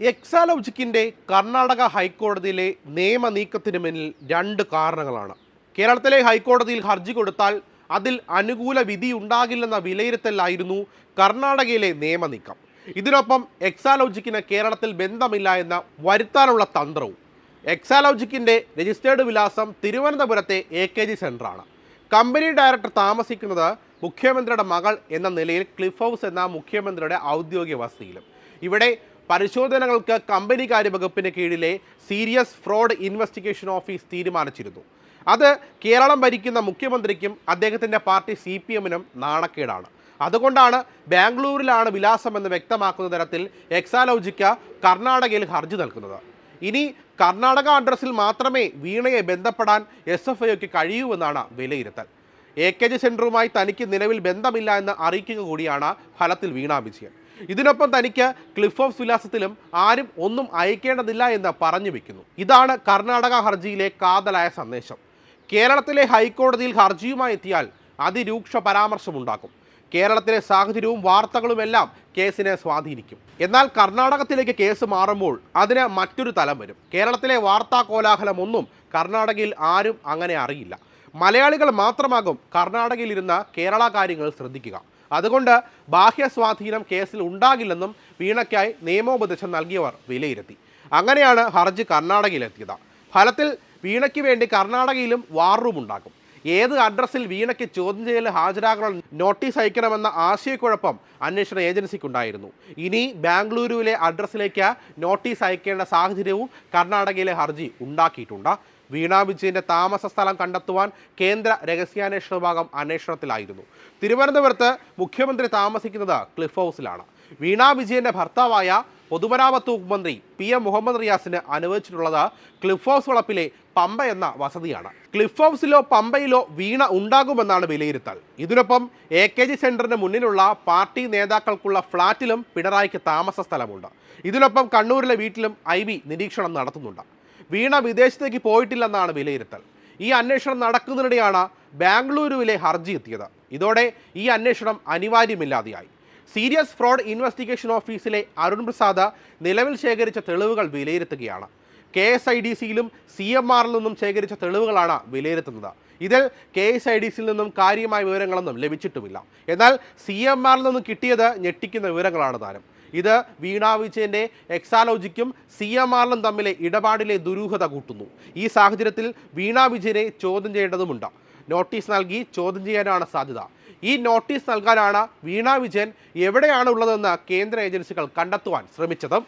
എക്സാലോജിക്കിന്റെ കർണാടക ഹൈക്കോടതിയിലെ നിയമ നീക്കത്തിന് മുന്നിൽ രണ്ട് കാരണങ്ങളാണ്. കേരളത്തിലെ ഹൈക്കോടതിയിൽ ഹർജി കൊടുത്താൽ അതിൽ അനുകൂല വിധി ഉണ്ടാകില്ലെന്ന വിലയിരുത്തലായിരുന്നു കർണാടകയിലെ നിയമ നീക്കം. ഇതിനൊപ്പം എക്സാലോജിക്കിന് കേരളത്തിൽ ബന്ധമില്ല എന്ന വരുത്താനുള്ള തന്ത്രവും. എക്സാലോജിക്കിന്റെ രജിസ്റ്റേർഡ് വിലാസം തിരുവനന്തപുരത്തെ എ കെ ജി സെന്ററാണ്. കമ്പനി ഡയറക്ടർ താമസിക്കുന്നത് മുഖ്യമന്ത്രിയുടെ മകൾ എന്ന നിലയിൽ ക്ലിഫ് ഹൗസ് എന്ന മുഖ്യമന്ത്രിയുടെ ഔദ്യോഗിക വസതിയിലും. ഇവിടെ പരിശോധനകൾക്ക് കമ്പനികാര്യ വകുപ്പിന് കീഴിലെ സീരിയസ് ഫ്രോഡ് ഇൻവെസ്റ്റിഗേഷൻ ഓഫീസ് തീരുമാനിച്ചിരുന്നു. അത് കേരളം ഭരിക്കുന്ന മുഖ്യമന്ത്രിക്കും അദ്ദേഹത്തിന്റെ പാർട്ടി സി പി എമ്മിനും നാണക്കേടാണ്. അതുകൊണ്ടാണ് ബാംഗ്ലൂരിലാണ് വിലാസമെന്ന് വ്യക്തമാക്കുന്ന തരത്തിൽ എക്സാലോജിക്ക കർണാടകയിൽ ഹർജി നൽകുന്നത്. ഇനി കർണാടക അഡ്രസ്സിൽ മാത്രമേ വീണയെ ബന്ധപ്പെടാൻ എസ് എഫ് ഐക്ക് കഴിയൂവെന്നാണ് വിലയിരുത്തൽ. എ കെ ജി സെന്ററുമായി തനിക്ക് നിലവിൽ ബന്ധമില്ല എന്ന് അറിയിക്കുക കൂടിയാണ് ഫലത്തിൽ വീണ വിജയൻ. ഇതിനൊപ്പം തനിക്ക് ക്ലിഫ് ഓഫ് വിലാസത്തിലും ആരും ഒന്നും അയക്കേണ്ടതില്ല എന്ന് പറഞ്ഞു വെക്കുന്നു. ഇതാണ് കർണാടക ഹർജിയിലെ കാതലായ സന്ദേശം. കേരളത്തിലെ ഹൈക്കോടതിയിൽ ഹർജിയുമായി എത്തിയാൽ അതിരൂക്ഷ പരാമർശമുണ്ടാക്കും. കേരളത്തിലെ സാഹചര്യവും വാർത്തകളുമെല്ലാം കേസിനെ സ്വാധീനിക്കും. എന്നാൽ കർണാടകത്തിലേക്ക് കേസ് മാറുമ്പോൾ അതിന് മറ്റൊരു തലം വരും. കേരളത്തിലെ വാർത്താ കോലാഹലമൊന്നും കർണാടകയിൽ ആരും അങ്ങനെ അറിയില്ല. മലയാളികൾ മാത്രമാകും കർണാടകയിലിരുന്ന കേരള കാര്യങ്ങൾ ശ്രദ്ധിക്കുക. അതുകൊണ്ട് ബാഹ്യ സ്വാധീനം കേസിൽ ഉണ്ടാകില്ലെന്നും വീണയ്ക്കായി നിയമോപദേശം നൽകിയവർ വിലയിരുത്തി. അങ്ങനെയാണ് ഹർജി കർണാടകയിലെത്തിയത്. ഫലത്തിൽ വീണയ്ക്ക് വേണ്ടി കർണാടകയിലും വാർ റൂം ഉണ്ടാക്കും. ഏത് അഡ്രസ്സിൽ വീണയ്ക്ക് ചോദ്യം ചെയ്യൽ ഹാജരാകണം നോട്ടീസ് അയക്കണമെന്ന ആശയക്കുഴപ്പം അന്വേഷണ ഏജൻസിക്കുണ്ടായിരുന്നു. ഇനി ബാംഗ്ലൂരുവിലെ അഡ്രസ്സിലേക്ക് നോട്ടീസ് അയക്കേണ്ട സാഹചര്യവും കർണാടകയിലെ ഹർജി ഉണ്ടാക്കിയിട്ടുണ്ട്. വീണ വിജയന്റെ താമസ സ്ഥലം കണ്ടെത്തുവാൻ കേന്ദ്ര രഹസ്യാന്വേഷണ വിഭാഗം അന്വേഷണത്തിലായിരുന്നു. തിരുവനന്തപുരത്ത് മുഖ്യമന്ത്രി താമസിക്കുന്നത് ക്ലിഫ് ഹൗസിലാണ്. വീണ വിജയന്റെ ഭർത്താവായ പൊതുമരാമത്ത് വകുപ്പ് മന്ത്രി പി എം മുഹമ്മദ് റിയാസിന് അനുവദിച്ചിട്ടുള്ളത് ക്ലിഫ് ഹൗസ് വളപ്പിലെ പമ്പ എന്ന വസതിയാണ്. ക്ലിഫ് ഹൗസിലോ പമ്പയിലോ വീണ ഉണ്ടാകുമെന്നാണ് വിലയിരുത്തൽ. ഇതിനൊപ്പം എ കെ ജി സെന്ററിന് മുന്നിലുള്ള പാർട്ടി നേതാക്കൾക്കുള്ള ഫ്ളാറ്റിലും പിണറായിക്ക് താമസ സ്ഥലമുണ്ട്. ഇതിനൊപ്പം കണ്ണൂരിലെ വീട്ടിലും ഐ നിരീക്ഷണം നടത്തുന്നുണ്ട്. വീണ വിദേശത്തേക്ക് പോയിട്ടില്ലെന്നാണ് വിലയിരുത്തൽ. ഈ അന്വേഷണം നടക്കുന്നതിനിടെയാണ് ബാംഗ്ലൂരുവിലെ ഹർജി എത്തിയത്. ഇതോടെ ഈ അന്വേഷണം അനിവാര്യമില്ലാതെയായി. സീരിയസ് ഫ്രോഡ് ഇൻവെസ്റ്റിഗേഷൻ ഓഫീസിലെ അരുൺ പ്രസാദ് നിലവിൽ ശേഖരിച്ച തെളിവുകൾ വിലയിരുത്തുകയാണ്. കെ എസ് ഐ ഡി സിയിലും സി എം ആറിൽ നിന്നും ശേഖരിച്ച തെളിവുകളാണ് വിലയിരുത്തുന്നത്. ഇതിൽ കെ എസ് ഐ ഡി സിയിൽ നിന്നും കാര്യമായ വിവരങ്ങളൊന്നും ലഭിച്ചിട്ടുമില്ല. എന്നാൽ സി എം ആറിൽ നിന്നും കിട്ടിയത് ഞെട്ടിക്കുന്ന വിവരങ്ങളാണ് താനും ഇത് വീണ വിജയന്റെ എക്സാലോജിക്കും സി എം ആറിലും തമ്മിലെ ഇടപാടിലെ ദുരൂഹത കൂട്ടുന്നു. ഈ സാഹചര്യത്തിൽ വീണ വിജയനെ ചോദ്യം ചെയ്യേണ്ടതുമുണ്ട്. നോട്ടീസ് നൽകി ചോദ്യം ചെയ്യാനാണ് സാധ്യത. ഈ നോട്ടീസ് നൽകാനാണ് വീണ വിജയൻ എവിടെയാണ് ഉള്ളതെന്ന് കേന്ദ്ര ഏജൻസികൾ കണ്ടെത്തുവാൻ ശ്രമിച്ചത്.